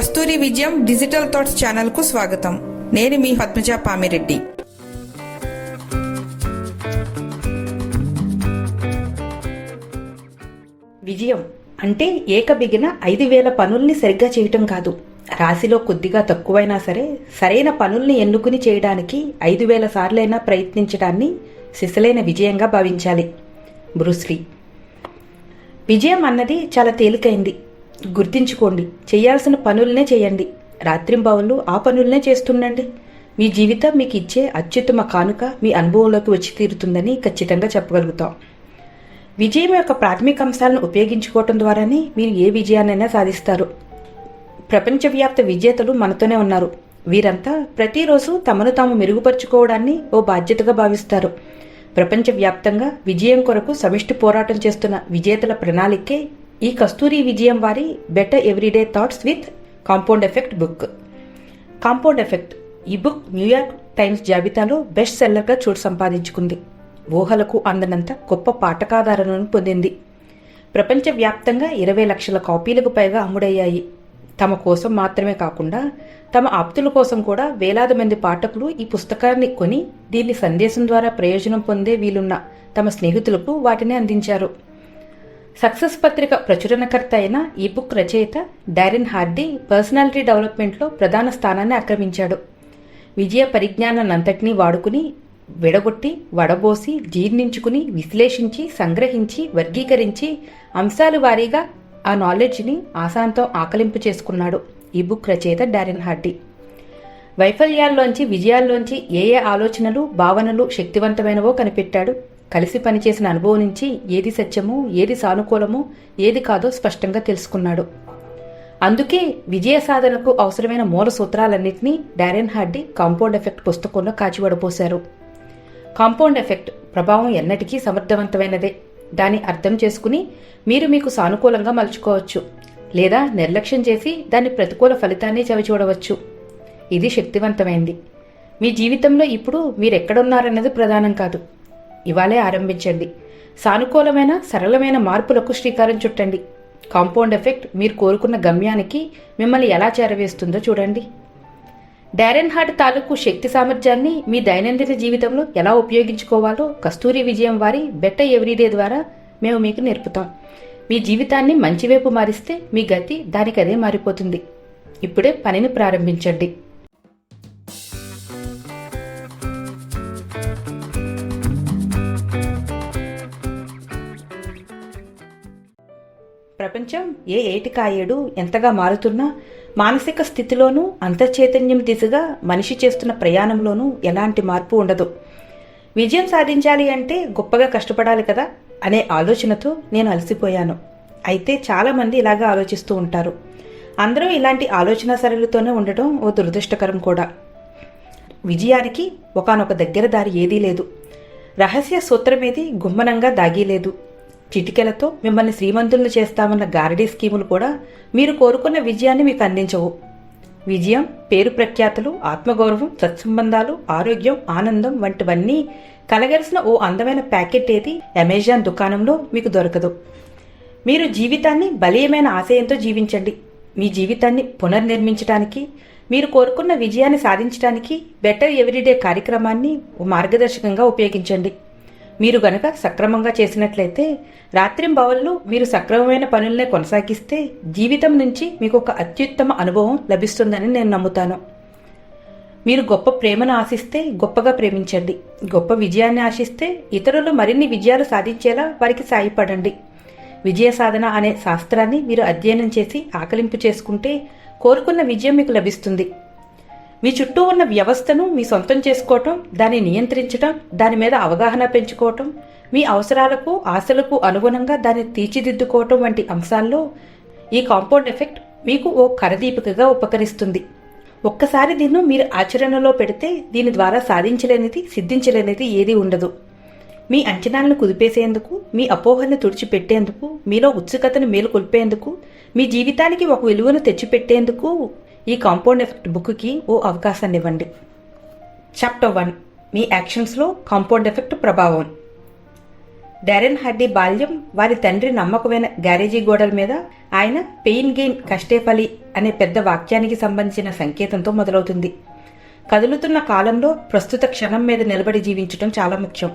కస్తూరి విజయం digital thoughts ఛానల్కు స్వాగతం. నేను మీ పద్మజ పామిరెడ్డి. విజయం అంటే ఏకబిగిన ఐదు వేల పనుల్ని సరిగ్గా చేయటం కాదు. రాశిలో కొద్దిగా తక్కువైనా సరే సరైన పనుల్ని ఎన్నుకుని చేయడానికి ఐదు వేల సార్లైనా ప్రయత్నించడాన్ని సిసలైన విజయంగా భావించాలి. బ్రూస్లీ విజయం అన్నది చాలా తేలికైంది. గుర్తించుకోండి. చేయాల్సిన పనులనే చేయండి. రాత్రింబావులు ఆ పనులనే చేస్తుండండి. మీ జీవితం మీకు ఇచ్చే అత్యుత్తమ కానుక మీ అనుభవంలోకి వచ్చి తీరుతుందని ఖచ్చితంగా చెప్పగలుగుతాం. విజయం యొక్క ప్రాథమిక అంశాలను ఉపయోగించుకోవటం ద్వారానే మీరు ఏ విజయాన్నైనా సాధిస్తారు. ప్రపంచవ్యాప్త విజేతలు మనతోనే ఉన్నారు. వీరంతా ప్రతిరోజు తమను తాము మెరుగుపరుచుకోవడాన్ని ఓ బాధ్యతగా భావిస్తారు. ప్రపంచవ్యాప్తంగా విజయం కొరకు సమిష్టి పోరాటం చేస్తున్న విజేతల ప్రణాళికే ఈ కస్తూరి విజయం వారి better everyday thoughts with compound effect book compound effect ఈ బుక్ న్యూయార్క్ టైమ్స్ జాబితాలో బెస్ట్ సెల్లర్గా చోటు సంపాదించుకుంది. ఊహలకు అందనంత గొప్ప పాఠకాధారణను పొందింది. ప్రపంచవ్యాప్తంగా ఇరవై లక్షల కాపీలకు పైగా అమ్ముడయ్యాయి. తమ కోసం మాత్రమే కాకుండా తమ ఆప్తుల కోసం కూడా వేలాది మంది పాఠకులు ఈ పుస్తకాన్ని కొని దీన్ని సందేశం ద్వారా ప్రయోజనం పొందే వీలున్న తమ స్నేహితులకు వాటిని అందించారు. సక్సెస్ పత్రిక ప్రచురణకర్త అయిన ఈ బుక్ రచయిత డారిన్ హార్డీ పర్సనాలిటీ డెవలప్మెంట్లో ప్రధాన స్థానాన్ని ఆక్రమించాడు. విజయ పరిజ్ఞానాన్నంతటినీ వాడుకుని విడగొట్టి వడబోసి జీర్ణించుకుని విశ్లేషించి సంగ్రహించి వర్గీకరించి అంశాల వారీగా ఆ నాలెడ్జ్ని ఆశాంతం ఆకలింపు చేసుకున్నాడు ఈ బుక్ రచయిత డారిన్ హార్డీ. వైఫల్యాల్లోంచి విజయాల్లోంచి ఏ ఏ ఆలోచనలు భావనలు శక్తివంతమైనవో కనిపెట్టాడు. కలిసి పనిచేసిన అనుభవం నుంచి ఏది సత్యమో ఏది సానుకూలమో ఏది కాదో స్పష్టంగా తెలుసుకున్నాడు. అందుకే విజయ సాధనకు అవసరమైన మూల సూత్రాలన్నింటినీ డారెన్ హార్డీ కాంపౌండ్ ఎఫెక్ట్ పుస్తకంలో కాచివడపోశారు కాంపౌండ్ ఎఫెక్ట్ ప్రభావం ఎన్నటికీ సమర్థవంతమైనదే. దాన్ని అర్థం చేసుకుని మీరు మీకు సానుకూలంగా మలుచుకోవచ్చు. లేదా నిర్లక్ష్యం చేసి దాని ప్రతికూల ఫలితాన్ని చవిచూడవచ్చు. ఇది శక్తివంతమైంది. మీ జీవితంలో ఇప్పుడు మీరెక్కడున్నారన్నది ప్రధానం కాదు. ఇవాళే ఆరంభించండి. సానుకూలమైన సరళమైన మార్పులకు శ్రీకారం చుట్టండి. కాంపౌండ్ ఎఫెక్ట్ మీరు కోరుకున్న గమ్యానికి మిమ్మల్ని ఎలా చేరవేస్తుందో చూడండి. డారెన్ హార్ట్ తాలూకు శక్తి సామర్థ్యాన్ని మీ దైనందిన జీవితంలో ఎలా ఉపయోగించుకోవాలో కస్తూరి విజయం వారి బెట్ట ఎవ్రీడే ద్వారా మేము మీకు నేర్పుతాం. మీ జీవితాన్ని మంచివైపు మారిస్తే మీ గతి దానికదే మారిపోతుంది. ఇప్పుడే పనిని ప్రారంభించండి. ప్రపంచం ఏ ఏటికాయేడు ఎంతగా మారుతున్నా మానసిక స్థితిలోనూ అంతర్చైతన్యం దిశగా మనిషి చేస్తున్న ప్రయాణంలోనూ ఎలాంటి మార్పు ఉండదు. విజయం సాధించాలి అంటే గొప్పగా కష్టపడాలి కదా అనే ఆలోచనతో నేను అలసిపోయాను. అయితే చాలామంది ఇలాగా ఆలోచిస్తూ ఉంటారు. అందరూ ఇలాంటి ఆలోచన సరళితోనే ఉండటం ఓ దురదృష్టకరం కూడా. విజయానికి ఒకానొక దగ్గర దారి ఏదీ లేదు. రహస్య సూత్రమేది గుమ్మనంగా దాగిలేదు చిటికెలతో మిమ్మల్ని శ్రీమంతులను చేస్తామన్న గారడీ స్కీములు కూడా మీరు కోరుకున్న విజయాన్ని మీకు అందించవు. విజయం పేరు ప్రఖ్యాతులు ఆత్మగౌరవం సత్సంబంధాలు ఆరోగ్యం ఆనందం వంటివన్నీ కలగలిసిన ఓ అందమైన ప్యాకెట్ ఏది అమెజాన్ దుకాణంలో మీకు దొరకదు. మీరు జీవితాన్ని బలీయమైన ఆశయంతో జీవించండి. మీ జీవితాన్ని పునర్నిర్మించడానికి మీరు కోరుకున్న విజయాన్ని సాధించడానికి బెటర్ ఎవ్రీడే కార్యక్రమాన్ని మార్గదర్శకంగా ఉపయోగించండి. మీరు గనక సక్రమంగా చేసినట్లయితే రాత్రింబవళ్ళు మీరు సక్రమమైన పనులనే కొనసాగిస్తే జీవితం నుంచి మీకు ఒక అత్యుత్తమ అనుభవం లభిస్తుందని నేను నమ్ముతాను. మీరు గొప్ప ప్రేమను ఆశిస్తే గొప్పగా ప్రేమించండి. గొప్ప విజయాన్ని ఆశిస్తే ఇతరులు మరిన్ని విజయాలు సాధించేలా వారికి సాయపడండి. విజయ సాధన అనే శాస్త్రాన్ని మీరు అధ్యయనం చేసి ఆకలింపు చేసుకుంటే కోరుకున్న విజయం మీకు లభిస్తుంది. మీ చుట్టూ ఉన్న వ్యవస్థను మీ సొంతం చేసుకోవటం దాన్ని నియంత్రించటం దాని మీద అవగాహన పెంచుకోవటం మీ అవసరాలకు ఆశలకు అనుగుణంగా దాన్ని తీర్చిదిద్దుకోవటం వంటి అంశాల్లో ఈ కాంపౌండ్ ఎఫెక్ట్ మీకు ఓ కరదీపికగా ఉపకరిస్తుంది. ఒక్కసారి దీన్ని మీరు ఆచరణలో పెడితే దీని ద్వారా సాధించలేనిది సిద్ధించలేనిది ఏదీ ఉండదు. మీ అంచనాలను కుదిపేసేందుకు మీ అపోహల్ని తుడిచిపెట్టేందుకు మీలో ఉత్సుకతను మేలుకొల్పేందుకు మీ జీవితానికి ఒక విలువను తెచ్చిపెట్టేందుకు ఈ కాంపౌండ్ ఎఫెక్ట్ బుక్కి ఓ అవకాశాన్ని ఇవ్వండి. చాప్టర్ వన్ మీ యాక్షన్స్లో కాంపౌండ్ ఎఫెక్ట్ ప్రభావం. డారెన్ హార్డీ బాల్యం వారి తండ్రి నమ్మకమైన గ్యారేజీ గోడల మీద ఆయన పెయిన్ గెయిన్ కష్టేఫలి అనే పెద్ద వాక్యానికి సంబంధించిన సంకేతంతో మొదలవుతుంది. కదులుతున్న కాలంలో ప్రస్తుత క్షణం మీద నిలబడి జీవించడం చాలా ముఖ్యం.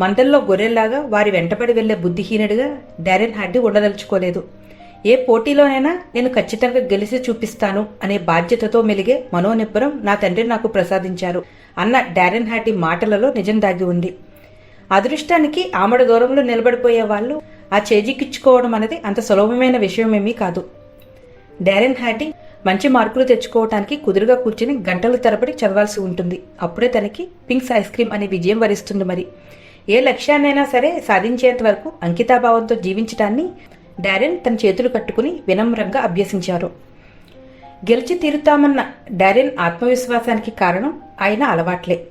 మందల్లో గొర్రెల్లాగా వారి వెంటబడి వెళ్ళే బుద్ధిహీనుడిగా డారెన్ హార్డీ ఉండదలుచుకోలేదు. ఏ పోటీలోనైనా నేను ఖచ్చితంగా గెలిచి చూపిస్తాను అనే బాధ్యతతో మెలిగే మనోనిబ్బరం నా తండ్రి నాకు ప్రసాదించారు అన్న డారెన్ హ్యాటీ మాటలలో నిజం దాగి ఉంది. అదృష్టానికి ఆమడ దూరంలో నిలబడిపోయే వాళ్ళు ఆ చేజిక్కించుకోవడం అనేది అంత సులభమైన విషయమేమీ కాదు. డారెన్ హార్డీ మంచి మార్కులు తెచ్చుకోవటానికి కుదురుగా కూర్చుని గంటల తరబడి చదవాల్సి ఉంటుంది. అప్పుడే తనకి పింక్స్ ఐస్ క్రీమ్ అనే విజయం వరిస్తుంది మరి. ఏ లక్ష్యాన్నైనా సరే సాధించేంత వరకు అంకితాభావంతో జీవించటాన్ని డారెన్ తన చేతులు కట్టుకుని వినమ్రంగా అభ్యసించారు. గెలిచి తీరుతామన్న డారెన్ ఆత్మవిశ్వాసానికి కారణం ఆయన అలవాట్లే.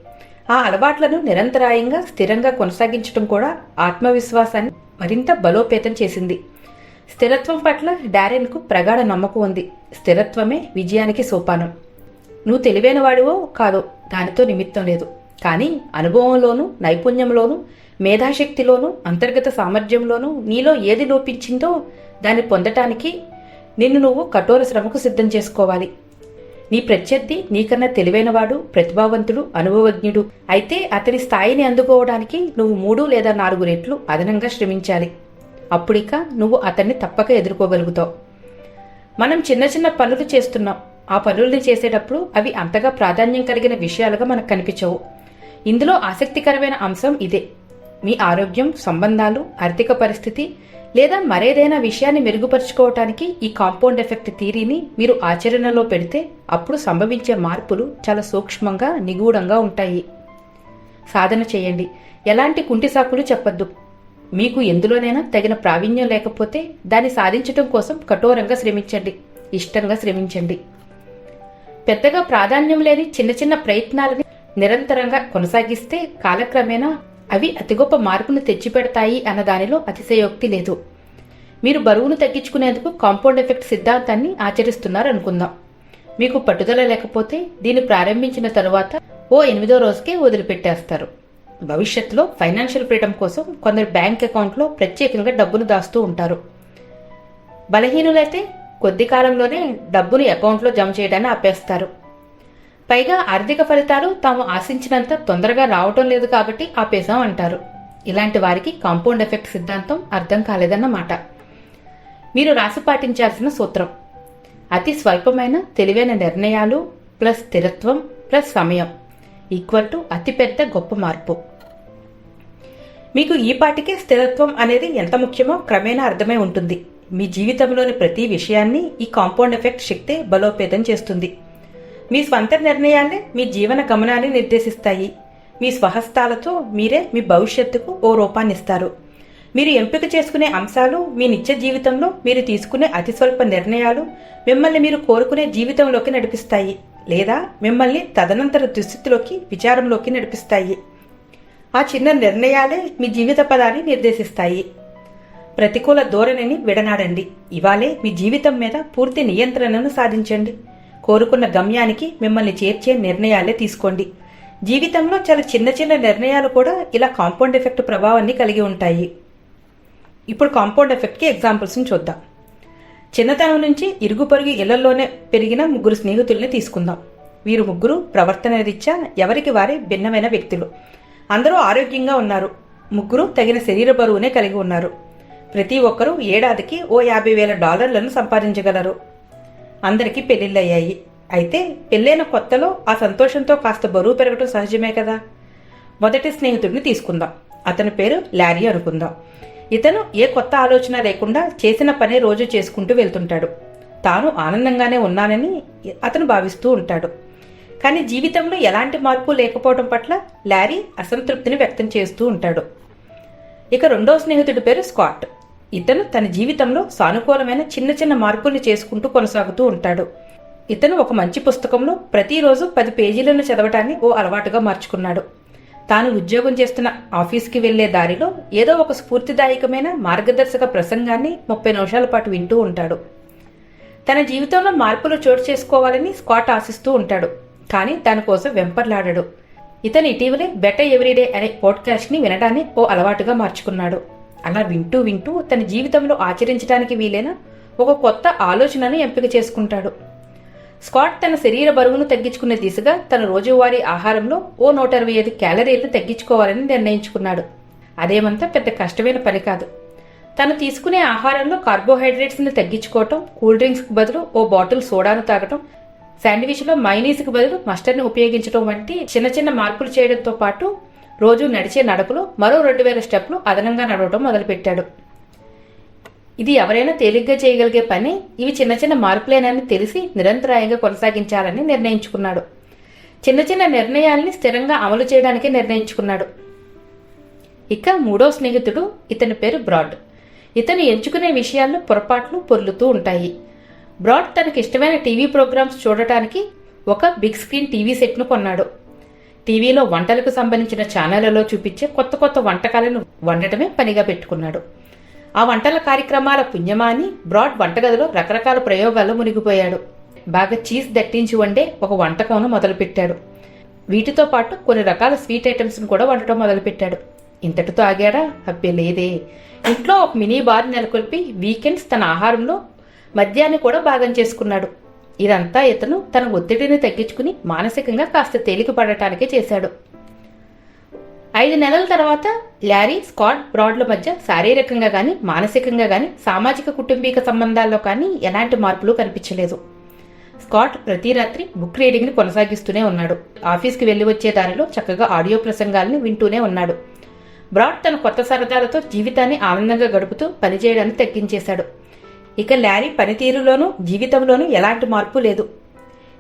ఆ అలవాట్లను నిరంతరాయంగా స్థిరంగా కొనసాగించడం కూడా ఆత్మవిశ్వాసాన్ని మరింత బలోపేతం చేసింది. స్థిరత్వం పట్ల డారెన్కు ప్రగాఢ నమ్మకం ఉంది. స్థిరత్వమే విజయానికి సోపానం. నువ్వు తెలివైన వాడివో కాదో దానితో నిమిత్తం లేదు. కానీ అనుభవంలోనూ నైపుణ్యంలోనూ మేధాశక్తిలోనూ అంతర్గత సామర్థ్యంలోనూ నీలో ఏది లోపించిందో దాన్ని పొందటానికి నిన్ను నువ్వు కఠోర శ్రమకు సిద్ధం చేసుకోవాలి. నీ ప్రత్యర్థి నీకన్నా తెలివైనవాడు ప్రతిభావంతుడు అనుభవజ్ఞుడు. అయితే అతని స్థాయిని అందుకోవడానికి నువ్వు మూడు లేదా నాలుగు రెట్లు అదనంగా శ్రమించాలి. అప్పుడిక నువ్వు అతన్ని తప్పక ఎదుర్కోగలుగుతావు. మనం చిన్న చిన్న పనులు చేస్తున్నాం. ఆ పనుల్ని చేసేటప్పుడు అవి అంతగా ప్రాధాన్యం కలిగిన విషయాలుగా మనకు కనిపించవు. ఇందులో ఆసక్తికరమైన అంశం ఇదే. మీ ఆరోగ్యం సంబంధాలు ఆర్థిక పరిస్థితి లేదా మరేదైనా విషయాన్ని మెరుగుపరుచుకోవటానికి ఈ కాంపౌండ్ ఎఫెక్ట్ థీరీని మీరు ఆచరణలో పెడితే అప్పుడు సంభవించే మార్పులు చాలా సూక్ష్మంగా నిగూఢంగా ఉంటాయి. సాధన చేయండి. ఎలాంటి కుంటి సాకులు చెప్పొద్దు. మీకు ఎందులోనైనా తగిన ప్రావీణ్యం లేకపోతే దాన్ని సాధించటం కోసం కఠోరంగా శ్రమించండి. ఇష్టంగా శ్రమించండి. పెద్దగా ప్రాధాన్యం లేని చిన్న చిన్న ప్రయత్నాలని నిరంతరంగా కొనసాగిస్తే కాలక్రమేణా అవి అతి గొప్ప మార్పును తెచ్చిపెడతాయి అన్న దానిలో అతిశయోక్తి లేదు. మీరు బరువును తగ్గించుకునేందుకు కాంపౌండ్ ఎఫెక్ట్ సిద్ధాంతాన్ని ఆచరిస్తున్నారు అనుకుందాం మీకు పట్టుదల లేకపోతే దీన్ని ప్రారంభించిన తరువాత ఓ ఎనిమిదో రోజుకే వదిలిపెట్టేస్తారు. భవిష్యత్తులో ఫైనాన్షియల్ ఫ్రీడమ్ కోసం కొందరు బ్యాంక్ అకౌంట్లో ప్రత్యేకంగా డబ్బును దాస్తూ ఉంటారు. బలహీనులైతే కొద్ది కాలంలోనే డబ్బును అకౌంట్లో జమ చేయడాన్ని ఆపేస్తారు. పైగా ఆర్థిక ఫలితాలు తాము ఆశించినంత తొందరగా రావటం లేదు కాబట్టి ఆపేశాం అంటారు. ఇలాంటి వారికి కాంపౌండ్ ఎఫెక్ట్ సిద్ధాంతం అర్థం కాలేదన్నమాట. మీరు రాసి పాటించాల్సిన సూత్రం. అతి స్వల్పమైన తెలివైన నిర్ణయాలు ప్లస్ స్థిరత్వం ప్లస్ సమయం ఈక్వల్ టు అతిపెద్ద గొప్ప మార్పు. మీకు ఈ పాటికే స్థిరత్వం అనేది ఎంత ముఖ్యమో క్రమేణా అర్థమై ఉంటుంది. మీ జీవితంలోని ప్రతి విషయాన్ని ఈ కాంపౌండ్ ఎఫెక్ట్ శక్తి బలోపేతం చేస్తుంది. మీ స్వంత నిర్ణయాలే మీ జీవన గమనాన్ని నిర్దేశిస్తాయి. మీ స్వహస్తాలతో మీరే మీ భవిష్యత్తుకు ఓ రూపాన్నిస్తారు మీరు ఎంపిక చేసుకునే అంశాలు మీ నిత్య జీవితంలో మీరు తీసుకునే అతి స్వల్ప నిర్ణయాలు మిమ్మల్ని మీరు కోరుకునే జీవితంలోకి నడిపిస్తాయి లేదా మిమ్మల్ని తదనంతర దుస్థితిలోకి విచారంలోకి నడిపిస్తాయి. ఆ చిన్న నిర్ణయాలే మీ జీవిత పదాన్ని నిర్దేశిస్తాయి. ప్రతికూల ధోరణిని విడనాడండి. ఇవాళే మీ జీవితం మీద పూర్తి నియంత్రణను సాధించండి. కోరుకున్న గమ్యానికి మిమ్మల్ని చేర్చే నిర్ణయాలే తీసుకోండి. జీవితంలో చాలా చిన్న చిన్న నిర్ణయాలు కూడా ఇలా కాంపౌండ్ ఎఫెక్ట్ ప్రభావాన్ని కలిగి ఉంటాయి. ఇప్పుడు కాంపౌండ్ ఎఫెక్ట్కి ఎగ్జాంపుల్స్ని చూద్దాం. చిన్నతనం నుంచి ఇరుగు పొరుగు ఇళ్ళలోనే పెరిగిన ముగ్గురు స్నేహితుల్ని తీసుకుందాం. వీరు ముగ్గురు ప్రవర్తన రీత్యా ఎవరికి వారే భిన్నమైన వ్యక్తులు. అందరూ ఆరోగ్యంగా ఉన్నారు. ముగ్గురు తగిన శరీర బరువునే కలిగి ఉన్నారు. ప్రతి ఒక్కరూ ఏడాదికి ఓ యాభై వేల డాలర్లను సంపాదించగలరు. అందరికీ పెళ్ళిళ్ళయ్యాయి. అయితే పెళ్ళైన కొత్తలో ఆ సంతోషంతో కాస్త బరువు పెరగటం సహజమే కదా? మొదటి స్నేహితుడిని తీసుకుందాం. అతని పేరు లారీ అనుకుందాం. ఇతను ఏ కొత్త ఆలోచన లేకుండా చేసిన పని రోజు చేసుకుంటూ వెళ్తుంటాడు. తాను ఆనందంగానే ఉన్నానని అతను భావిస్తూ ఉంటాడు. కానీ జీవితంలో ఎలాంటి మార్పు లేకపోవడం పట్ల లారీ అసంతృప్తిని వ్యక్తం చేస్తూ ఉంటాడు. ఇక రెండో స్నేహితుడి పేరు స్కాట్. ఇతను తన జీవితంలో సానుకూలమైన చిన్న చిన్న మార్పుల్ని చేసుకుంటూ కొనసాగుతూ ఉంటాడు. ఇతను ఒక మంచి పుస్తకంలో ప్రతిరోజు పది పేజీలను చదవటాన్ని ఓ అలవాటుగా మార్చుకున్నాడు. తాను ఉద్యోగం చేస్తున్న ఆఫీస్కి వెళ్ళే దారిలో ఏదో ఒక స్ఫూర్తిదాయకమైన మార్గదర్శక ప్రసంగాన్ని ముప్పై నిమిషాల పాటు వింటూ ఉంటాడు. తన జీవితంలో మార్పులు చోటు చేసుకోవాలని స్కాట్ ఆశిస్తూ ఉంటాడు కానీ దానికోసం వెంపర్లాడాడు. ఇతను ఇటీవలే బెటర్ ఎవ్రీడే అనే పోడ్కాస్ట్ని వినడాన్ని ఓ అలవాటుగా మార్చుకున్నాడు. అలా వింటూ వింటూ తన జీవితంలో ఆచరించడానికి వీలైన ఒక కొత్త ఆలోచనను ఎంపిక చేసుకుంటాడు. స్కాట్ తన శరీర బరువును తగ్గించుకునే దిశగా తన రోజువారీ ఆహారంలో ఓ నూట ఇరవై ఐదు క్యాలరీలు తగ్గించుకోవాలని నిర్ణయించుకున్నాడు. అదేమంతా పెద్ద కష్టమైన పని కాదు. తను తీసుకునే ఆహారంలో కార్బోహైడ్రేట్స్ని తగ్గించుకోవటం కూల్ డ్రింక్స్కి బదులు ఓ బాటిల్ సోడాను తాగటం శాండ్విచ్లో మైనీస్కి బదులు మస్టర్ని ఉపయోగించడం వంటి చిన్న చిన్న మార్పులు చేయడంతో పాటు రోజు నడిచే నడకలో మరో రెండు వేల స్టెప్లు అదనంగా నడవడం మొదలుపెట్టాడు. ఇది ఎవరైనా తేలిగ్గా చేయగలిగే పని ఇవి చిన్న చిన్న మార్పులేనని తెలిసి నిరంతరాయంగా కొనసాగించాలని నిర్ణయించుకున్నాడు. చిన్న చిన్న నిర్ణయాల్ని స్థిరంగా అమలు చేయడానికి నిర్ణయించుకున్నాడు. ఇక మూడో స్నేహితుడు ఇతని పేరు బ్రాడ్. ఇతను ఎంచుకునే విషయాల్లో పొరపాట్లు పొర్లుతూ ఉంటాయి. బ్రాడ్ తనకి ఇష్టమైన టీవీ ప్రోగ్రామ్స్ చూడటానికి ఒక బిగ్ స్క్రీన్ టీవీ సెట్ను కొన్నాడు. టీవీలో వంటలకు సంబంధించిన ఛానళ్ళలో చూపించే కొత్త కొత్త వంటకాలను వండటమే పనిగా పెట్టుకున్నాడు. ఆ వంటల కార్యక్రమాల పుణ్యమాని బ్రాడ్ వంటగదిలో రకరకాల ప్రయోగాల్లో మునిగిపోయాడు. బాగా చీజ్ దట్టించి వండే ఒక వంటకంను మొదలుపెట్టాడు. వీటితో పాటు కొన్ని రకాల స్వీట్ ఐటమ్స్ను కూడా వండటం మొదలుపెట్టాడు. ఇంతటితో ఆగాడా అబ్బే లేదే. ఇంట్లో ఒక మినీ బార్ నెలకొల్పి వీకెండ్స్ తన ఆహారంలో మద్యాన్ని కూడా భాగం చేసుకున్నాడు. ఇదంతా ఇతను తన ఒత్తిడిని తగ్గించుకుని మానసికంగా కాస్త తేలిక పడటానికే చేశాడు. ఐదు నెలల తర్వాత ల్యారీ స్కాట్ బ్రాడ్ల మధ్య శారీరకంగా కానీ మానసికంగా కానీ సామాజిక కుటుంబీక సంబంధాల్లో కానీ ఎలాంటి మార్పులు కనిపించలేదు. స్కాట్ ప్రతి రాత్రి బుక్ రీడింగ్ని కొనసాగిస్తూనే ఉన్నాడు. ఆఫీస్కి వెళ్ళి వచ్చే దారిలో చక్కగా ఆడియో ప్రసంగాల్ని వింటూనే ఉన్నాడు. బ్రాడ్ తన కొత్త సరదాలతో జీవితాన్ని ఆనందంగా గడుపుతూ పనిచేయడాన్ని తగ్గించేశాడు. ఇక ల్యారీ పనితీరులోనూ జీవితంలోనూ ఎలాంటి మార్పు లేదు.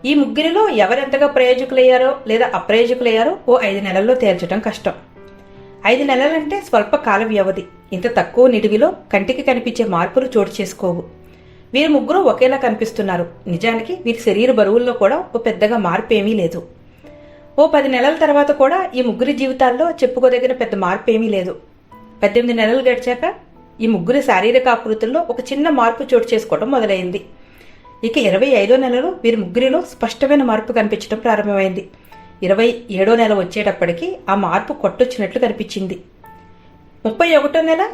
ఈ ముగ్గురిలో ఎవరెంతగా ప్రయోజకులయ్యారో లేదా అప్రయోజకులయ్యారో ఓ ఐదు నెలల్లో తేల్చడం కష్టం. ఐదు నెలలంటే స్వల్ప కాల వ్యవధి. ఇంత తక్కువ నిడివిలో కంటికి కనిపించే మార్పులు చోటు చేసుకోవు. వీరు ముగ్గురు ఒకేలా కనిపిస్తున్నారు. నిజానికి వీరి శరీర బరువుల్లో కూడా ఓ పెద్దగా మార్పు ఏమీ లేదు. ఓ పది నెలల తర్వాత కూడా ఈ ముగ్గురి జీవితాల్లో చెప్పుకోదగిన పెద్ద మార్పు ఏమీ లేదు. పద్దెనిమిది నెలలు గడిచాక ఈ ముగ్గురి శారీరక ఆకృతుల్లో ఒక చిన్న మార్పు చోటు చేసుకోవడం మొదలైంది. ఇక ఇరవై ఐదో నెలలో వీరి ముగ్గురిలో స్పష్టమైన మార్పు కనిపించడం ప్రారంభమైంది. ఇరవై ఏడో నెల వచ్చేటప్పటికి ఆ మార్పు కొట్టొచ్చినట్లు కనిపించింది. ముప్పై ఒకటో నెల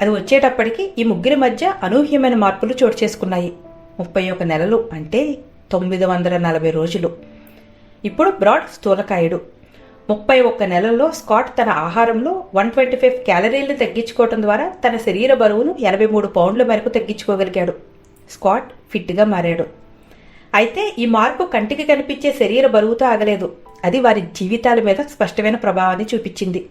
అది వచ్చేటప్పటికి ఈ ముగ్గురి మధ్య అనూహ్యమైన మార్పులు చోటు చేసుకున్నాయి. ముప్పై ఒక నెలలు అంటే తొమ్మిది వందల నలభై రోజులు. ఇప్పుడు బ్రాడ్ స్థూలకాయుడు. ముప్పై ఒక్క నెలల్లో స్కాట్ తన ఆహారంలో వన్ ట్వంటీ ఫైవ్ క్యాలరీలను తగ్గించుకోవడం ద్వారా తన శరీర బరువును ఎనభై మూడు పౌండ్ల మేరకు తగ్గించుకోగలిగాడు. స్కాట్ ఫిట్గా మారాడు. అయితే ఈ మార్పు కంటికి కనిపించే శరీర బరువుతో ఆగలేదు. అది వారి జీవితాల మీద స్పష్టమైన ప్రభావాన్ని చూపించింది.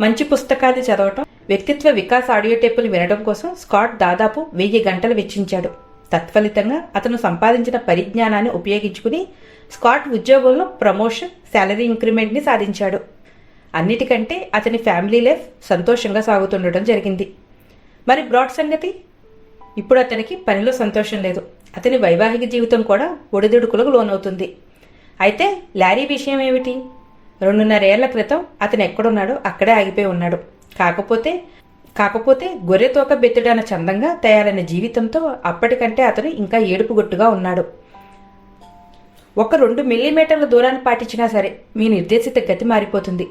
మంచి పుస్తకాలు చదవటం వ్యక్తిత్వ వికాస్ ఆడియో టేపులు వినడం కోసం స్కాట్ దాదాపు వెయ్యి గంటలు వెచ్చించాడు. తత్ఫలితంగా అతను సంపాదించిన పరిజ్ఞానాన్ని ఉపయోగించుకుని స్కాట్ ఉద్యోగంలో ప్రమోషన్ శాలరీ ఇంక్రిమెంట్ని సాధించాడు. అన్నిటికంటే అతని ఫ్యామిలీ లైఫ్ సంతోషంగా సాగుతుండటం జరిగింది. మరి బ్రాడ్ సంగతి? ఇప్పుడు అతనికి పనిలో సంతోషం లేదు. అతని వైవాహిక జీవితం కూడా ఒడిదుడుకులకు లోనవుతుంది. అయితే లారీ విషయం ఏమిటి? రెండున్నరేళ్ళ క్రితం అతను ఎక్కడున్నాడో అక్కడే ఆగిపోయి ఉన్నాడు. కాకపోతే కాకపోతే గొర్రె తోక చందంగా తయారైన జీవితంతో అప్పటికంటే అతను ఇంకా ఏడుపుగొట్టుగా ఉన్నాడు. ఒక రెండు మిల్లీమీటర్ల దూరాన్ని పాటించినా సరే మీ నిర్దేశిత గతి మారిపోతుంది.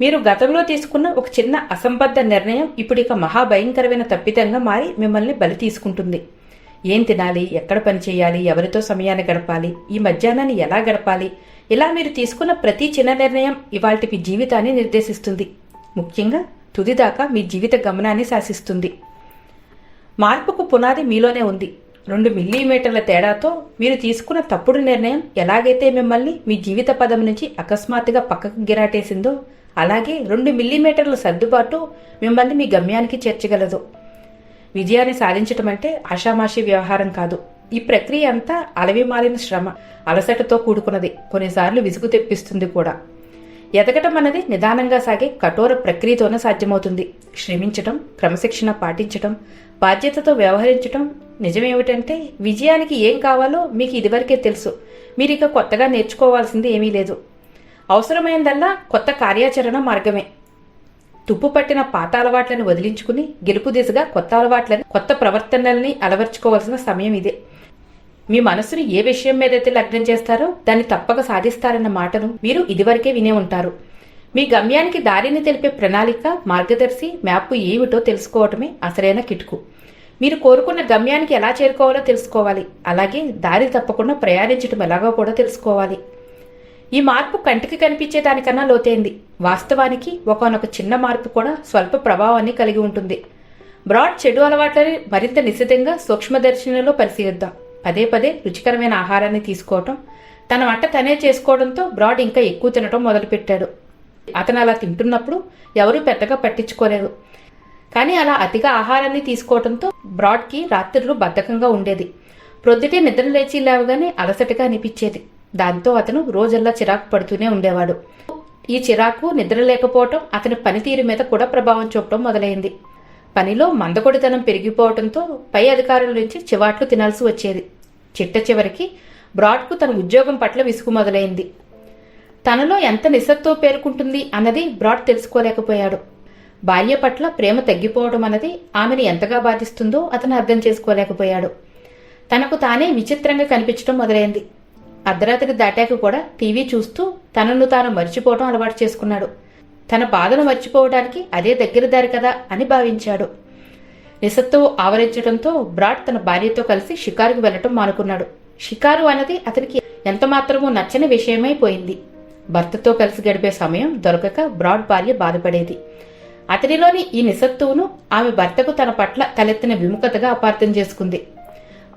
మీరు గతంలో తీసుకున్న ఒక చిన్న అసంబద్ధ నిర్ణయం ఇప్పుడు ఇక మహాభయంకరమైన తప్పిదంగా మారి మిమ్మల్ని బలి తీసుకుంటుంది. ఏం తినాలి? ఎక్కడ పని చేయాలి? ఎవరితో సమయాన్ని గడపాలి? ఈ మధ్యాహ్నాన్ని ఎలా గడపాలి? ఇలా మీరు తీసుకున్న ప్రతి చిన్న నిర్ణయం ఇవాల్టి మీ జీవితాన్ని నిర్దేశిస్తుంది. ముఖ్యంగా తుదిదాకా మీ జీవిత గమనాన్ని శాసిస్తుంది. మార్పుకు పునాది మీలోనే ఉంది. రెండు మిల్లీమీటర్ల తేడాతో మీరు తీసుకున్న తప్పుడు నిర్ణయం ఎలాగైతే మిమ్మల్ని మీ జీవిత పదం నుంచి అకస్మాత్తుగా పక్కకు గిరాటేసిందో అలాగే రెండు మిల్లీమీటర్ల సర్దుబాటు మిమ్మల్ని మీ గమ్యానికి చేర్చగలదు. విజయాన్ని సాధించటం అంటే ఆషామాషి వ్యవహారం కాదు. ఈ ప్రక్రియ అంతా అలవిమాలిన శ్రమ అలసటతో కూడుకున్నది. కొన్నిసార్లు విసుగు తెప్పిస్తుంది కూడా. ఎదగటం అన్నది నిదానంగా సాగే కఠోర ప్రక్రియతోనే సాధ్యమవుతుంది. శ్రమించటం క్రమశిక్షణ పాటించటం బాధ్యతతో వ్యవహరించటం నిజమేమిటంటే విజయానికి ఏం కావాలో మీకు ఇదివరకే తెలుసు. మీరు ఇక కొత్తగా నేర్చుకోవాల్సింది ఏమీ లేదు. అవసరమైందల్లా కొత్త కార్యాచరణ మార్గమే. తుప్పు పట్టిన పాత అలవాట్లను వదిలించుకుని గెలుపు దిశగా కొత్త అలవాట్లను కొత్త ప్రవర్తనల్ని అలవర్చుకోవాల్సిన సమయం ఇదే. మీ మనసును ఏ విషయం మీదైతే లగ్నం చేస్తారో దాన్ని తప్పక సాధిస్తారన్న మాటను మీరు ఇదివరకే వినే ఉంటారు. మీ గమ్యానికి దారిని తెలిపే ప్రణాళిక మార్గదర్శి మ్యాప్ ఏమిటో తెలుసుకోవటమే అసలైన కిటుకు. మీరు కోరుకున్న గమ్యానికి ఎలా చేరుకోవాలో తెలుసుకోవాలి. అలాగే దారి తప్పకుండా ప్రయాణించడం ఎలాగో కూడా తెలుసుకోవాలి. ఈ మార్పు కంటికి కనిపించే దానికన్నా లోతైంది. వాస్తవానికి ఒకనొక చిన్న మార్పు కూడా స్వల్ప ప్రభావాన్ని కలిగి ఉంటుంది. బ్రాడ్ చెడు అలవాట్లని మరింత నిశితంగా సూక్ష్మదర్శనలో పరిశీలిద్దాం. పదే పదే రుచికరమైన ఆహారాన్ని తీసుకోవటం తన వంట తనే చేసుకోవడంతో బ్రాడ్ ఇంకా ఎక్కువ తినటం మొదలుపెట్టాడు. అతను అలా తింటున్నప్పుడు ఎవరూ పెద్దగా పట్టించుకోలేదు. కానీ అలా అతిగా ఆహారాన్ని తీసుకోవడంతో బ్రాడ్కి రాత్రులు బద్ధకంగా ఉండేది. ప్రొద్దుటే నిద్ర లేచి లేవగానే అలసటగా అనిపించేది. దాంతో అతను రోజల్లా చిరాకు పడుతూనే ఉండేవాడు. ఈ చిరాకు నిద్ర లేకపోవటం అతని పనితీరు మీద కూడా ప్రభావం చూపడం మొదలైంది. పనిలో మందకొడితనం పెరిగిపోవడంతో పై అధికారుల నుంచి చివాట్లు తినాల్సి వచ్చేది. చిట్ట చివరికి బ్రాడ్కు తన ఉద్యోగం పట్ల విసుగు మొదలైంది. తనలో ఎంత నిస్సత్వం పేర్కొంటుంది అన్నది బ్రాడ్ తెలుసుకోలేకపోయాడు. భార్య పట్ల ప్రేమ తగ్గిపోవడం అన్నది ఆమెను ఎంతగా బాధిస్తుందో అతను అర్థం చేసుకోలేకపోయాడు. తనకు తానే విచిత్రంగా కనిపించడం మొదలైంది. అర్ధరాత్రి దాటాక కూడా టీవీ చూస్తూ తనను తాను మర్చిపోవడం అలవాటు చేసుకున్నాడు. తన బాధను మర్చిపోవడానికి అదే దగ్గర దారి కదా అని భావించాడు. నిస్సత్తువు ఆవరించడంతో బ్రాడ్ తన భార్యతో కలిసి షికారుకు వెళ్ళటం మానుకున్నాడు. షికారు అన్నది అతనికి ఎంతమాత్రమూ నచ్చని విషయమైపోయింది భర్తతో కలిసి గడిపే సమయం దొరకక బ్రాడ్ భార్య బాధపడేది. అతనిలోని ఈ నిస్సత్తువును ఆమె భర్తకు తన పట్ల తలెత్తిన విముఖతగా అపార్థం చేసుకుంది.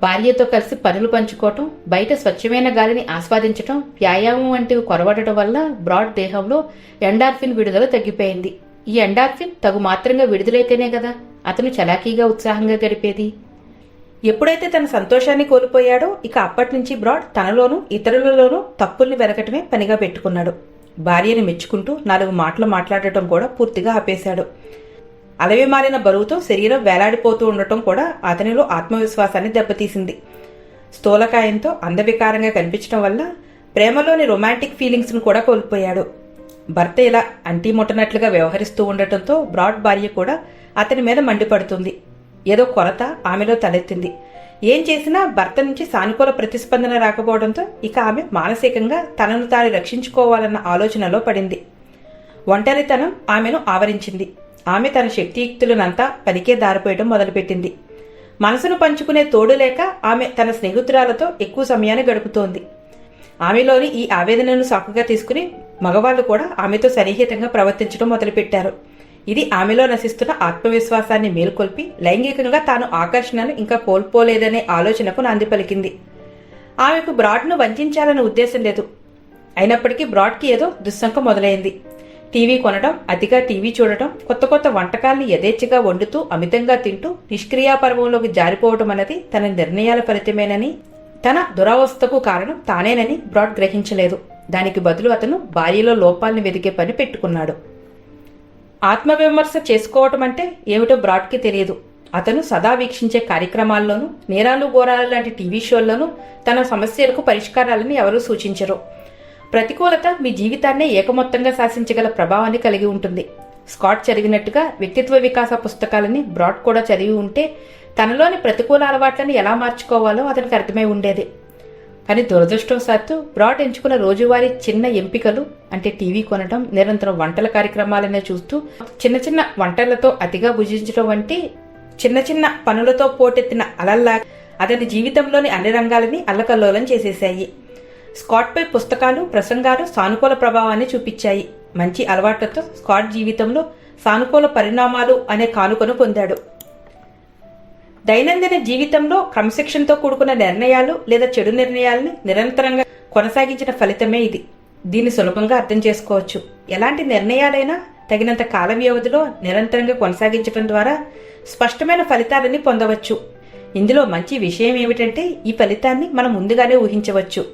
భార్యతో కలిసి పనులు పంచుకోవటం బయట స్వచ్ఛమైన గాలిని ఆస్వాదించటం వ్యాయామం వంటివి కొరవడటం వల్ల బ్రాడ్ దేహంలో ఎండార్ఫిన్ విడుదల తగ్గిపోయింది. ఈ ఎండార్ఫిన్ తగు మాత్రంగా విడుదలైతేనే కదా? అతను చలాకీగా ఉత్సాహంగా గడిపేది. ఎప్పుడైతే తన సంతోషాన్ని కోల్పోయాడో ఇక అప్పటి నుంచి బ్రాడ్ తనలోనూ ఇతరులలోనూ తప్పుల్ని వెనకటమే పనిగా పెట్టుకున్నాడు. భార్యని మెచ్చుకుంటూ నాలుగు మాటలు మాట్లాడటం కూడా పూర్తిగా ఆపేశాడు. అలవి మారిన బరువుతో శరీరం వేలాడిపోతూ ఉండటం కూడా అతనిలో ఆత్మవిశ్వాసాన్ని దెబ్బతీసింది. స్థూలకాయంతో అందవికారంగా కనిపించడం వల్ల ప్రేమలోని రొమాంటిక్ ఫీలింగ్స్ను కూడా కోల్పోయాడు. భర్త ఇలా అంటీ ముట్టనట్లుగా వ్యవహరిస్తూ ఉండటంతో బ్రాడ్ భార్య కూడా అతని మీద మండిపడుతుంది. ఏదో కొరత ఆమెలో తలెత్తింది. ఏం చేసినా భర్త నుంచి సానుకూల ప్రతిస్పందన రాకపోవడంతో ఇక ఆమె మానసికంగా తనను తాను రక్షించుకోవాలన్న ఆలోచనలో పడింది. ఒంటరితనం ఆమెను ఆవరించింది. ఆమె తన శక్తియుక్తులనంతా పనికే దారిపోయడం మొదలుపెట్టింది. మనసును పంచుకునే తోడు లేక ఆమె తన స్నేహితురాలతో ఎక్కువ సమయాన్ని గడుపుతోంది. ఆమెలోని ఈ ఆవేదనను సాకుగా తీసుకుని మగవాళ్ళు కూడా ఆమెతో సన్నిహితంగా ప్రవర్తించడం మొదలుపెట్టారు. ఇది ఆమెలో నశిస్తున్న ఆత్మవిశ్వాసాన్ని మేల్కొల్పి లైంగికంగా తాను ఆకర్షణను ఇంకా కోల్పోలేదనే ఆలోచనకు నాంది పలికింది. ఆమెకు బ్రాడ్ను వంచాలనే ఉద్దేశం లేదు. అయినప్పటికీ బ్రాడ్కి ఏదో దుస్సంకం మొదలైంది. టీవీ కొనడం అతిగా టీవీ చూడటం కొత్త కొత్త వంటకాల్ని యథేచ్ఛగా వండుతూ అమితంగా తింటూ నిష్క్రియాపర్వంలోకి జారిపోవటం అన్నది తన నిర్ణయాల ఫలితమేనని తన దురవస్థకు కారణం తానేనని బ్రాడ్ గ్రహించలేదు. దానికి బదులు అతను భార్యలో లోపాల్ని వెతికే పని పెట్టుకున్నాడు. ఆత్మవిమర్శ చేసుకోవటం అంటే ఏమిటో బ్రాడ్కి తెలియదు. అతను సదా వీక్షించే కార్యక్రమాల్లోనూ నేరాలు ఘోరాలు లాంటి టీవీ షోల్లోనూ తన సమస్యలకు పరిష్కారాలని ఎవరూ సూచించరు. ప్రతికూలత మీ జీవితాన్నే ఏకమొత్తంగా శాసించగల ప్రభావాన్ని కలిగి ఉంటుంది. స్కాట్ చదివినట్టుగా వ్యక్తిత్వ వికాస పుస్తకాలని బ్రాడ్ కూడా చదివి ఉంటే తనలోని ప్రతికూల అలవాట్లను ఎలా మార్చుకోవాలో అతనికి అర్థమై ఉండేది. కానీ దురదృష్టవశాత్తు బ్రాడ్ ఎంచుకున్న రోజువారీ చిన్న ఎంపికలు అంటే టీవీ కొనడం నిరంతరం వంటల కార్యక్రమాలనే చూస్తూ చిన్న చిన్న వంటలతో అతిగా భుజించడం వంటి చిన్న చిన్న పనులతో పోటెత్తిన అలల్లా అతని జీవితంలోని అన్ని రంగాలని అల్లకల్లోలం చేసేశాయి. స్కాట్పై పుస్తకాలు ప్రసంగాలు సానుకూల ప్రభావాన్ని చూపించాయి. మంచి అలవాట్లతో స్కాట్ జీవితంలో సానుకూల పరిణామాలు అనే కానుకను పొందాడు. దైనందిన జీవితంలో క్రమశిక్షణతో కూడుకున్న నిర్ణయాలు లేదా చెడు నిర్ణయాలని నిరంతరంగా కొనసాగించిన ఫలితమే ఇది. దీన్ని సులభంగా అర్థం చేసుకోవచ్చు. ఎలాంటి నిర్ణయాలైనా తగినంత కాల వ్యవధిలో నిరంతరంగా కొనసాగించడం ద్వారా స్పష్టమైన ఫలితాలని పొందవచ్చు. ఇందులో మంచి విషయం ఏమిటంటే ఈ ఫలితాన్ని మనం ముందుగానే ఊహించవచ్చు.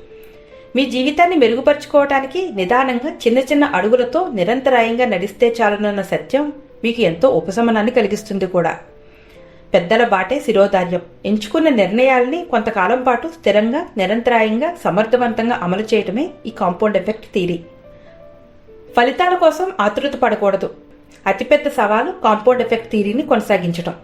మీ జీవితాన్ని మెరుగుపరుచుకోవటానికి నిదానంగా చిన్న చిన్న అడుగులతో నిరంతరాయంగా నడిస్తే చాలునన్న సత్యం మీకు ఎంతో ఉపశమనాన్ని కలిగిస్తుంది కూడా. పెద్దల బాటే శిరోధార్యం. ఎంచుకున్న నిర్ణయాల్ని కొంతకాలం పాటు స్థిరంగా నిరంతరాయంగా సమర్థవంతంగా అమలు చేయటమే ఈ కాంపౌండ్ ఎఫెక్ట్ థీరీ ఫలితాల కోసం ఆతృత పడకూడదు. అతిపెద్ద సవాలు కాంపౌండ్ ఎఫెక్ట్ థీరీని కొనసాగించటం.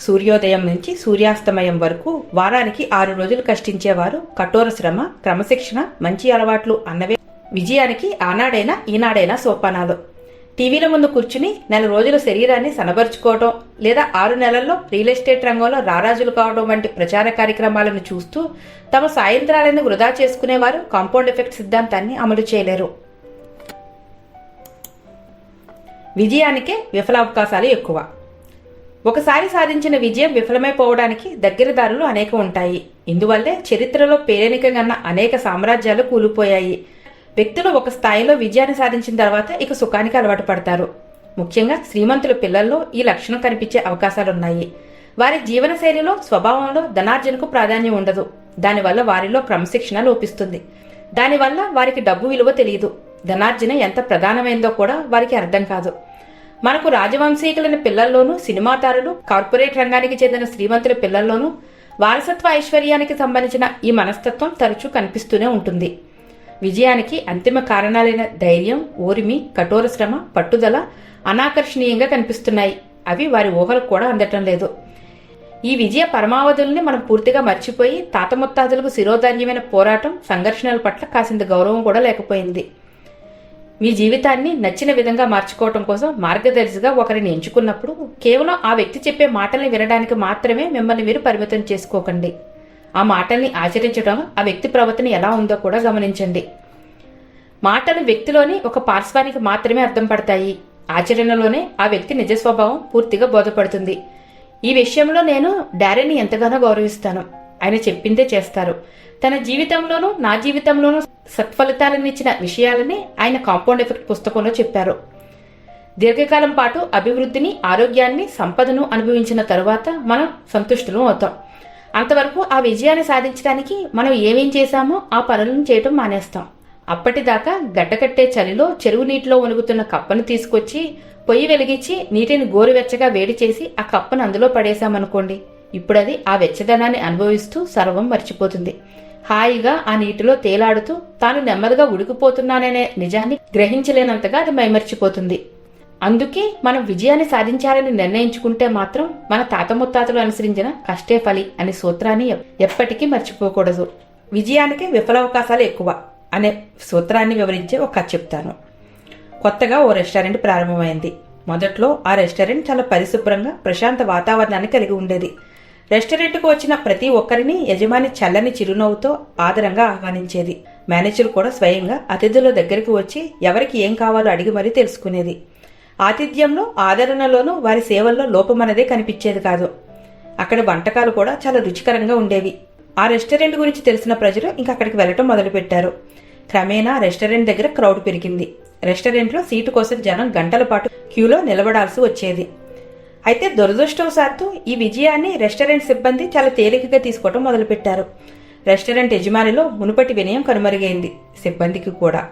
సూర్యోదయం నుంచి సూర్యాస్తమయం వరకు వారానికి ఆరు రోజులు కష్టించేవారు కఠోర శ్రమ క్రమశిక్షణ మంచి అలవాట్లు అన్నవే. విజయానికి ఆనాడైనా ఈనాడైనా సోపానాలు. టీవీల ముందు కూర్చుని నెల రోజుల శరీరాన్ని సనబరుచుకోవడం లేదా ఆరు నెలల్లో రియల్ ఎస్టేట్ రంగంలో రారాజులు కావడం వంటి ప్రచార కార్యక్రమాలను చూస్తూ తమ సాయంత్రాలను వృధా చేసుకునేవారు కాంపౌండ్ ఎఫెక్ట్ సిద్ధాంతాన్ని అమలు చేయలేరు. విజయానికే విఫలావకాశాలు ఎక్కువ. ఒకసారి సాధించిన విజయం విఫలమైపోవడానికి దగ్గరదారులు అనేక ఉంటాయి. ఇందువల్లే చరిత్రలో పేరెనికగన్న అనేక సామ్రాజ్యాలు కూలిపోయాయి. వ్యక్తులు ఒక స్థాయిలో విజయాన్ని సాధించిన తర్వాత ఇక సుఖానికి అలవాటు పడతారు. ముఖ్యంగా శ్రీమంతుల పిల్లల్లో ఈ లక్షణం కనిపించే అవకాశాలున్నాయి. వారి జీవనశైలిలో స్వభావంలో ధనార్జనకు ప్రాధాన్యం ఉండదు. దానివల్ల వారిలో క్రమశిక్షణ లోపిస్తుంది. దానివల్ల వారికి డబ్బు విలువ తెలియదు. ధనార్జన ఎంత ప్రధానమైందో కూడా వారికి అర్థం కాదు. మనకు రాజవంశీకులైన పిల్లల్లోనూ సినిమాతారులు కార్పొరేట్ రంగానికి చెందిన శ్రీమంతుల పిల్లల్లోనూ వారసత్వ ఐశ్వర్యానికి సంబంధించిన ఈ మనస్తత్వం తరచూ కనిపిస్తూనే ఉంటుంది. విజయానికి అంతిమ కారణాలైన ధైర్యం ఓరిమి కఠోర శ్రమ పట్టుదల అనాకర్షణీయంగా కనిపిస్తున్నాయి. అవి వారి ఊహలకు కూడా అందటం లేదు. ఈ విజయ పరమావధుల్ని మనం పూర్తిగా మర్చిపోయి తాత ముత్తాతలకు శిరోధాన్యమైన పోరాటం సంఘర్షణల పట్ల కాసింత గౌరవం కూడా లేకపోయింది. మీ జీవితాన్ని నచ్చిన విధంగా మార్చుకోవటం కోసం మార్గదర్శిగా ఒకరిని ఎంచుకున్నప్పుడు కేవలం ఆ వ్యక్తి చెప్పే మాటల్ని వినడానికి మాత్రమే మిమ్మల్ని మీరు పరిమితం చేసుకోకండి. ఆ మాటల్ని ఆచరించడం ఆ వ్యక్తి ప్రవర్తన ఎలా ఉందో కూడా గమనించండి. మాటలు వ్యక్తిలోని ఒక పార్శ్వానికి మాత్రమే అర్థం పడతాయి. ఆచరణలోనే ఆ వ్యక్తి నిజ స్వభావం పూర్తిగా బోధపడుతుంది. ఈ విషయంలో నేను డారెన్ని ఎంతగానో గౌరవిస్తాను. ఆయన చెప్పిందే చేస్తారు. తన జీవితంలోనూ నా జీవితంలోనూ సత్ఫలితాలనిచ్చిన విషయాలని ఆయన కాంపౌండ్ ఎఫెక్ట్ పుస్తకంలో చెప్పారు. దీర్ఘకాలం పాటు అభివృద్ధిని ఆరోగ్యాన్ని సంపదను అనుభవించిన తరువాత మనం సంతుష్టులు అవుతాం. అంతవరకు ఆ విజయాన్ని సాధించడానికి మనం ఏమేం చేశామో ఆ పనులను చేయటం మానేస్తాం. అప్పటిదాకా గడ్డకట్టే చలిలో చెరువు నీటిలో ఒనుగుతున్న కప్పను తీసుకొచ్చి పొయ్యి వెలిగించి నీటిని గోరువెచ్చగా వేడి చేసి ఆ కప్పను అందులో పడేశామనుకోండి ఇప్పుడది ఆ వెచ్చదనాన్ని అనుభవిస్తూ సర్వం మర్చిపోతుంది. హాయిగా ఆ నీటిలో తేలాడుతూ తాను నెమ్మదిగా ఉడికిపోతున్నాననే నిజాన్ని గ్రహించలేనంతగా అది మైమర్చిపోతుంది. అందుకే మనం విజయాన్ని సాధించాలని నిర్ణయించుకుంటే మాత్రం మన తాత ముత్తాతలు అనుసరించిన కష్టే ఫలి అనే సూత్రాన్ని ఎప్పటికీ మర్చిపోకూడదు. విజయానికి విఫలావకాశాలు ఎక్కువ అనే సూత్రాన్ని వివరించే ఒక కథ చెప్తాను. కొత్తగా ఓ రెస్టారెంట్ ప్రారంభమైంది. మొదట్లో ఆ రెస్టారెంట్ చాలా పరిశుభ్రంగా ప్రశాంత వాతావరణాన్ని కలిగి ఉండేది. రెస్టారెంట్కు వచ్చిన ప్రతి ఒక్కరిని యజమాని చల్లని చిరునవ్వుతో ఆదరంగా ఆహ్వానించేది. మేనేజర్ కూడా స్వయంగా అతిథుల దగ్గరికి వచ్చి ఎవరికి ఏం కావాలో అడిగి మరీ తెలుసుకునేది. ఆతిథ్యంలో ఆదరణలోనూ వారి సేవల్లో లోపమన్నదే కనిపించేది కాదు. అక్కడ వంటకాలు కూడా చాలా రుచికరంగా ఉండేవి. ఆ రెస్టారెంట్ గురించి తెలిసిన ప్రజలు ఇంకా అక్కడికి వెళ్ళటం మొదలుపెట్టారు. క్రమేణా రెస్టారెంట్ దగ్గర క్రౌడ్ పెరిగింది. రెస్టారెంట్లో సీటు కోసం జనం గంటల పాటు క్యూలో నిలబడాల్సి వచ్చేది. అయితే దురదృష్టవశాత్తు ఈ విజయాన్ని రెస్టారెంట్ సిబ్బంది చాలా తేలికగా తీసుకోవడం మొదలుపెట్టారు. రెస్టారెంట్ యజమానిలో మునుపటి వినయం కనుమరుగైంది సిబ్బందికి కూడా.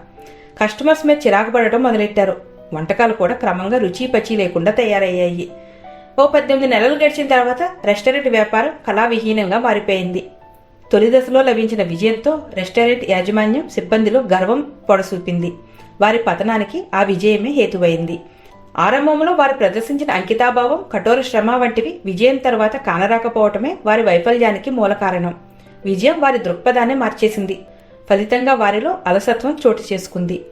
కస్టమర్స్ మీద చిరాకు పడటం మొదలెట్టారు. వంటకాలు కూడా క్రమంగా రుచి పచి లేకుండా తయారయ్యాయి. ఓ పద్దెనిమిది నెలలు గడిచిన తర్వాత రెస్టారెంట్ వ్యాపారం కళావిహీనంగా మారిపోయింది. తొలి దశలో లభించిన విజయంతో రెస్టారెంట్ యాజమాన్యం సిబ్బందిలో గర్వం పొడసూపింది. వారి పతనానికి ఆ విజయమే హేతువైంది. ఆరంభంలో వారు ప్రదర్శించిన అంకితాభావం కఠోర శ్రమ వంటివి విజయం తర్వాత కానరాకపోవటమే వారి వైఫల్యానికి మూల కారణం. విజయం వారి దృక్పథాన్ని మార్చేసింది. ఫలితంగా వారిలో అలసత్వం చోటు చేసుకుంది.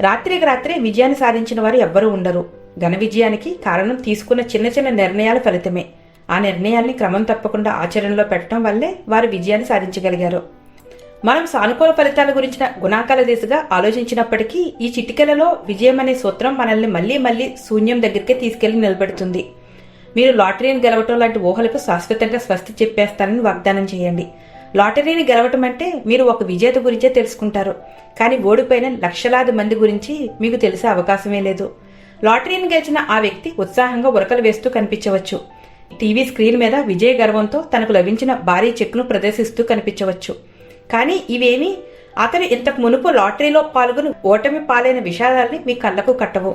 రాత్రికి రాత్రే విజయాన్ని సాధించిన వారు ఎవ్వరూ ఉండరు. ఘన విజయానికి కారణం తీసుకున్న చిన్న చిన్న నిర్ణయాల ఫలితమే. ఆ నిర్ణయాల్ని క్రమం తప్పకుండా ఆచరణలో పెట్టడం వల్లే వారు విజయాన్ని సాధించగలిగారు. మనం సానుకూల ఫలితాల గురించిన గుణాకాల దిశగా ఆలోచించినప్పటికీ ఈ చిటికెలలో విజయం అనే సూత్రం మనల్ని మళ్ళీ మళ్ళీ శూన్యం దగ్గరికే తీసుకెళ్ళి నిలబెడుతుంది. మీరు లాటరీని గెలవటం లాంటి ఊహలకు శాశ్వతంగా స్వస్తి చెప్పేస్తానని వాగ్దానం చేయండి. లాటరీని గెలవటం అంటే మీరు ఒక విజేత గురించే తెలుసుకుంటారు. కానీ ఓడిపోయిన లక్షలాది మంది గురించి మీకు తెలిసే అవకాశమే లేదు. లాటరీని గెలిచిన ఆ వ్యక్తి ఉత్సాహంగా ఉరకలు వేస్తూ కనిపించవచ్చు. టీవీ స్క్రీన్ మీద విజయ గర్వంతో తనకు లభించిన భారీ చెక్ను ప్రదర్శిస్తూ కనిపించవచ్చు. కానీ ఇవేమీ? అతను ఇంతకు మునుపు లాటరీలో పాల్గొని ఓటమి పాలైన విషాదాల్ని మీ కళ్ళకు కట్టవు.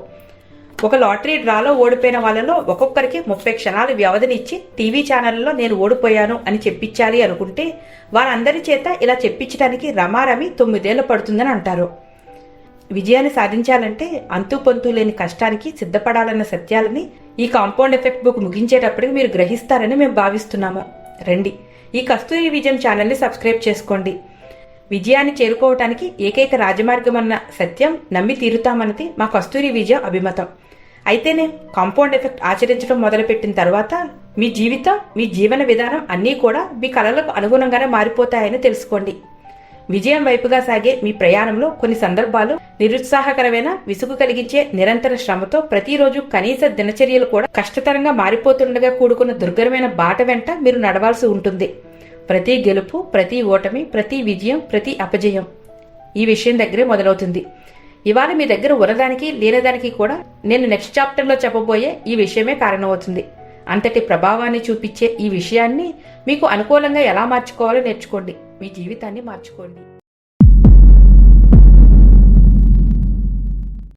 ఒక లాటరీ డ్రాలో ఓడిపోయిన వాళ్ళలో ఒక్కొక్కరికి ముప్పై క్షణాల వ్యవధినిచ్చి టీవీ ఛానల్లో నేను ఓడిపోయాను అని చెప్పించాలి అనుకుంటే వారందరి చేత ఇలా చెప్పించడానికి రమారమి తొమ్మిదేళ్ళు పడుతుందని అంటారు. విజయాన్ని సాధించాలంటే అంతు పొంతు లేని కష్టానికి సిద్ధపడాలన్న సత్యాలని ఈ కాంపౌండ్ ఎఫెక్ట్ బుక్ ముగించేటప్పటికి మీరు గ్రహిస్తారని మేము భావిస్తున్నాము. రండి ఈ కస్తూరి విజయం ఛానల్ని సబ్స్క్రైబ్ చేసుకోండి. విజయాన్ని చేరుకోవటానికి ఏకైక రాజమార్గం అన్న సత్యం నమ్మి తీరుతామన్నది మా కస్తూరి విజయం అభిమతం. అయితేనే కాంపౌండ్ ఎఫెక్ట్ ఆచరించడం మొదలుపెట్టిన తర్వాత మీ జీవితం మీ జీవన విధానం అన్నీ కూడా మీ కళలకు అనుగుణంగానే మారిపోతాయని తెలుసుకోండి. విజయం వైపుగా సాగే మీ ప్రయాణంలో కొన్ని సందర్భాలు నిరుత్సాహకరమైన విసుగు కలిగించే నిరంతర శ్రమతో ప్రతిరోజు కనీస దినచర్యలు కూడా కష్టతరంగా మారిపోతుండగా కూడుకున్న దుర్గరమైన బాట వెంట మీరు నడవాల్సి ఉంటుంది. ప్రతి గెలుపు ప్రతి ఓటమి ప్రతి విజయం ప్రతి అపజయం ఈ విషయం దగ్గరే మొదలవుతుంది. ఇవాళ మీ దగ్గర ఉన్నదానికి లేనదానికి కూడా నేను నెక్స్ట్ చాప్టర్లో చెప్పబోయే ఈ విషయమే కారణమవుతుంది. అంతటి ప్రభావాన్ని చూపించే ఈ విషయాన్ని మీకు అనుకూలంగా ఎలా మార్చుకోవాలో నేర్చుకోండి. మీ జీవితాన్ని మార్చుకోండి.